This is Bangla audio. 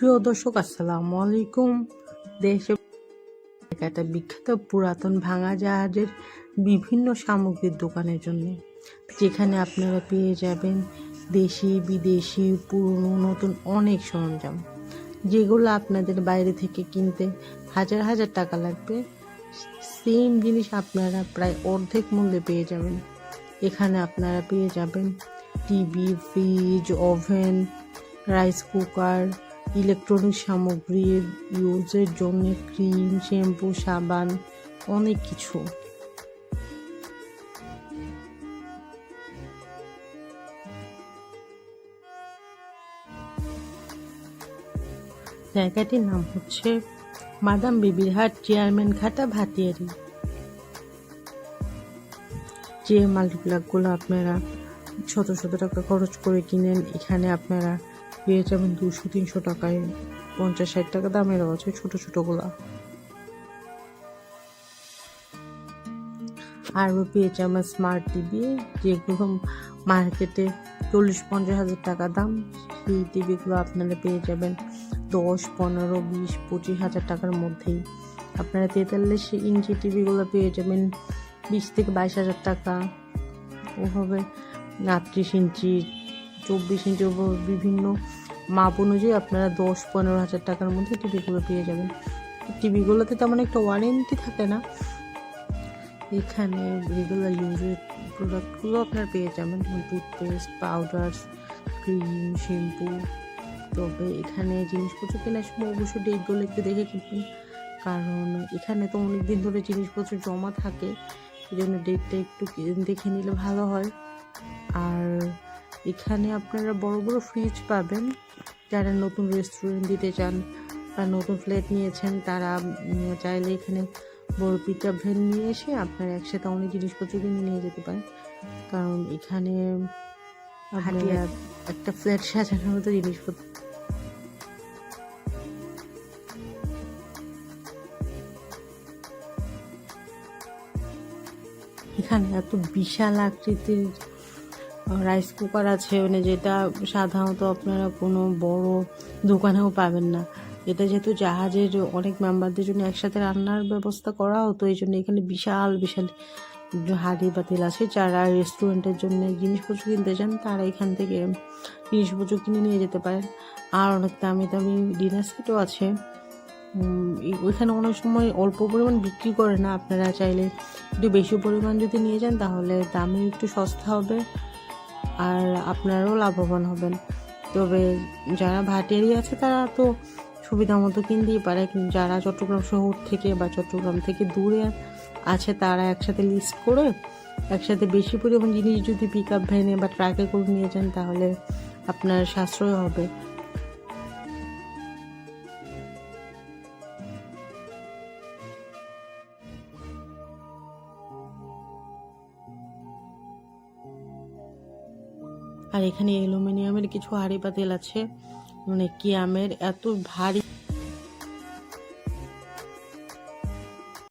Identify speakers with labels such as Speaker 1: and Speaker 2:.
Speaker 1: প্রিয় দর্শক, আসসালামু আলাইকুম। দেশে একটা বিখ্যাত পুরাতন ভাঙা জাহাজের বিভিন্ন সামগ্রীর দোকানের জন্য, যেখানে আপনারা পেয়ে যাবেন দেশি, বিদেশি, পুরনো, নতুন অনেক সরঞ্জাম, যেগুলো আপনাদের বাইরে থেকে কিনতে হাজার হাজার টাকা লাগবে। সেম জিনিস আপনারা প্রায় অর্ধেক মূল্যে পেয়ে যাবেন। এখানে আপনারা পেয়ে যাবেন TV, fridge, oven, rice cooker electronic সামগ্রী, ইউজের জন্য ক্রিম, শ্যাম্পু, সাবান, অনেক কিছু। জায়গাটির নাম হচ্ছে মাদাম বিবির হাট চেয়ারম্যান খাতা ভাতিয়ারি। যে মাল্টিপ্লাকগুলো আপনারা শত শত টাকা খরচ করে কিনেন, এখানে আপনারা পেয়ে যাবেন দুশো, তিনশো টাকায়। পঞ্চাশ, ষাট টাকা দামেরও আছে ছোট ছোটগুলা আরও পেয়ে যাবেন স্মার্ট টিভি যেগুলো মার্কেটে চল্লিশ, পঞ্চাশ হাজার টাকা দাম। সেই টিভিগুলো আপনারা পেয়ে যাবেন দশ, পনেরো, বিশ, পঁচিশ হাজার টাকার মধ্যেই। আপনারা তেতাল্লিশ ইঞ্চি টিভিগুলো পেয়ে যাবেন বিশ থেকে বাইশ হাজার টাকা। ওভাবে আটত্রিশ ইঞ্চি চব্বিশ ইঞ্চি বিভিন্ন মাপ অনুযায়ী আপনারা দশ, পনেরো হাজার টাকার মধ্যে টিভিগুলো পেয়ে যাবেন। টিভিগুলোতে তেমন একটা ওয়ারেন্টি থাকে না। এখানে রেগুলার ইউজের প্রোডাক্টগুলো আপনারা পেয়ে যাবেন। টুথপেস্ট পাউডার ক্রিম শ্যাম্পু তবে এখানে জিনিসপত্র কেনার সময় অবশ্যই ডেটগুলো একটু দেখে কিনবেন কারণ এখানে তো অনেক দিন ধরে জিনিসপত্র জমা থাকে। এই জন্য ডেটটা একটু দেখে নিলে ভালো হয়। আর এখানে আপনারা বড় বড় ফ্রিজ পাবেন। যারা নতুন রেস্টুরেন্ট দিতে চান বা নতুন ফ্ল্যাট নিয়েছেন তারা চাইলে এখানে বড় পিক আপ ভ্যান নিয়ে এসে আপনারা একসাথে অনেক জিনিসপত্র কিনে নিয়ে যেতে পারেন। কারণ এখানে একটা ফ্ল্যাট সাজানোর মতো জিনিসপত্র এখানে এত বিশাল আকৃতির রাইস কুকার আছে মানে যেটা সাধারণত আপনারা কোনো বড় দোকানেও পাবেন না। এটা যেহেতু জাহাজের অনেক মেম্বারদের জন্য একসাথে রান্নার ব্যবস্থা করা হতো, এই জন্য এখানে বিশাল বিশাল হাঁড়ি পাতিল আছে। যারা রেস্টুরেন্টের জন্য জিনিসপত্র কিনতে চান, তারা এখান থেকে জিনিসপত্র কিনে নিয়ে যেতে পারেন। আর অনেক দামি দামি ডিনার সেটও আছে। ওইখানে অনেক সময় অল্প পরিমাণ বিক্রি করে না আপনারা চাইলে। একটু বেশি পরিমাণ যদি নিয়ে যান, তাহলে দামে একটু সস্তা হবে। আর আপনারাও লাভবান হবেন। তবে যারা ভাটেরই আছে, তারা তো সুবিধা মতো কিনতেই পারে। যারা চট্টগ্রাম শহর থেকে বা চট্টগ্রাম থেকে দূরে আছে, তারা একসাথে লিস্ট করে, একসাথে বেশি পরিমাণ জিনিস যদি পিক আপ ভ্যানে বা ট্রাকে করে নিয়ে যান, তাহলে আপনার সাশ্রয় হবে। আর এখানে অ্যালুমিনিয়ামের কিছু হাঁড়ি পাতিল আছে। মানে কি আমের এত ভারী